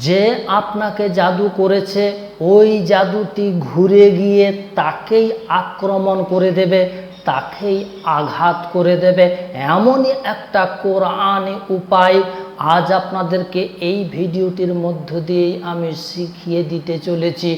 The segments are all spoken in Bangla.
যে আপনাকে জাদু করেছে, ওই জাদুটি ঘুরে গিয়ে তাকেই আক্রমণ করে দেবে, তাকেই আঘাত করে দেবে। এমনই একটা কোরআন উপায় আজ আপনাদেরকে এই ভিডিওটির মধ্য দিয়েই আমি শিখিয়ে দিতে চলেছি।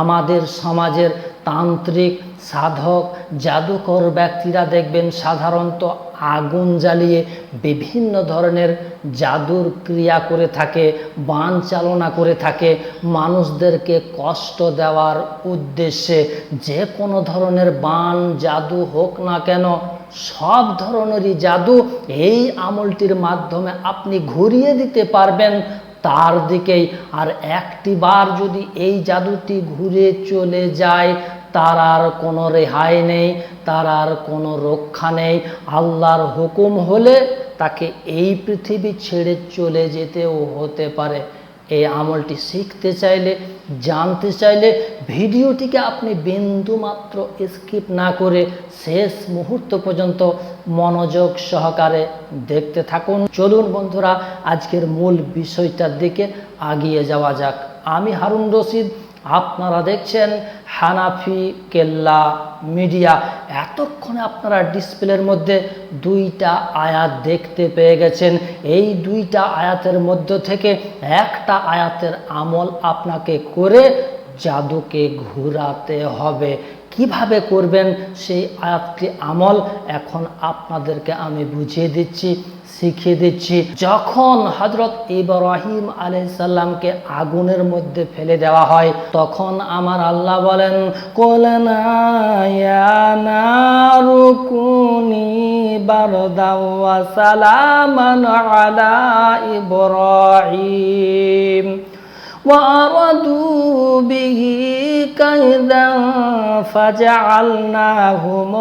আমাদের সমাজের তান্ত্রিক, সাধক, জাদুকর ব্যক্তিরা দেখবেন সাধারণত আগুন জ্বালিয়ে বিভিন্ন ধরনের জাদুর ক্রিয়া করে থাকে, বান চালনা করে থাকে। মানুষদেরকে কষ্ট দেওয়ার উদ্দেশ্যে যে কোনো ধরনের বান, জাদু হোক না কেন, সব ধরনেরই জাদু এই আমলটির মাধ্যমে আপনি ঘুরিয়ে দিতে পারবেন। তার দিকেই। আর একটি বার যদি এই জাদুটি ঘুরে চলে যায়, তার আর কোনো রেহাই নেই, তার আর কোনো রক্ষা নেই। আল্লাহর হুকুম হলে তাকে এই পৃথিবী ছেড়ে চলে যেতেও হতে পারে। এই আমলটি শিখতে চাইলে, জানতে চাইলে ভিডিওটিকে আপনি বিন্দুমাত্র স্কিপ না করে শেষ মুহূর্ত পর্যন্ত মনোযোগ সহকারে দেখতে থাকুন। চলুন বন্ধুরা, আজকের মূল বিষয়টার দিকে আগিয়ে যাওয়া যাক। আমি হারুন রশিদ আপনারা দেখছেন হানাফি, কেল্লা মিডিয়া, এতক্ষণে আপনারা ডিসপ্লের মধ্যে দুইটা আয়াত দেখতে পেয়ে গেছেন। এই দুইটা আয়াতের মধ্য থেকে একটা আয়াতের আমল আপনাকে করে জাদুকে ঘোরাতে হবে। কীভাবে করবেন সেই আয়াতটি আমল এখন আপনাদেরকে আমি বুঝিয়ে দিচ্ছি, শিখিয়ে দিচ্ছি। যখন হজরত ইব্রাহিম আলাইসাল্লামকে আগুনের মধ্যে ফেলে দেওয়া হয়, তখন আমার আল্লাহ বলেন আলা ইব্রাহিম। وأرادوا به كيدا فجعلناهم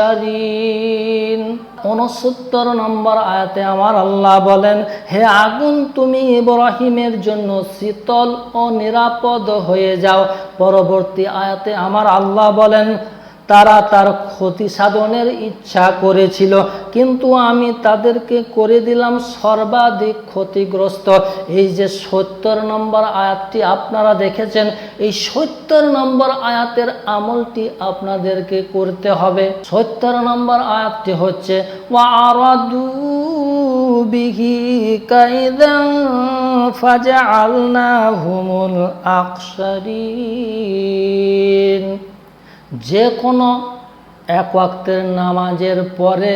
الأخسرين উনসত্তর নম্বর আয়াতে আমার আল্লাহ বলেন হে আগুন তুমি ইব্রাহিমের জন্য শীতল ও নিরাপদ হয়ে যাও পরবর্তী আয়াতে আমার আল্লাহ বলেন তারা তার ক্ষতি সাধনের ইচ্ছা করেছিল। কিন্তু আমি তাদেরকে করে দিলাম সর্বাধিক ক্ষতিগ্রস্ত। এই যে সত্তর নম্বর আয়াতটি আপনারা দেখেছেন, এই সত্তর নম্বর আয়াতের আমলটি আপনাদেরকে করতে হবে। সত্তর নম্বর আয়াতটি হচ্ছে, ওয়ারাদু বিহি আকসারিন। যে কোনো এক ওয়াক্তের নামাজের পরে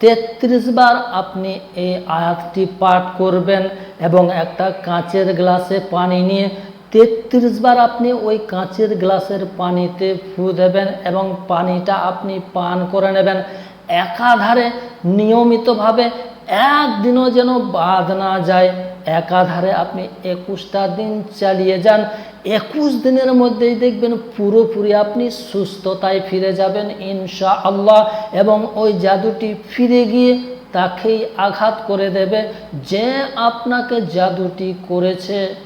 তেত্রিশ বার আপনি এই আয়াতটি পাঠ করবেন এবং একটা কাঁচের গ্লাসে পানি নিয়ে তেত্রিশ বার আপনি ওই কাঁচের গ্লাসের পানিতে ফু দেবেন এবং পানিটা আপনি পান করে নেবেন। একাধারে নিয়মিতভাবে একদিনও যেন বাদ না যায়। একাধারে আপনি একুশটা দিন চালিয়ে যান। একুশ দিনের মধ্যেই দেখবেন পুরোপুরি আপনি সুস্থতায় ফিরে যাবেন ইনশা আল্লাহ এবং ওই জাদুটি ফিরে গিয়ে তাকেই আঘাত করে দেবে যে আপনাকে জাদুটি করেছে।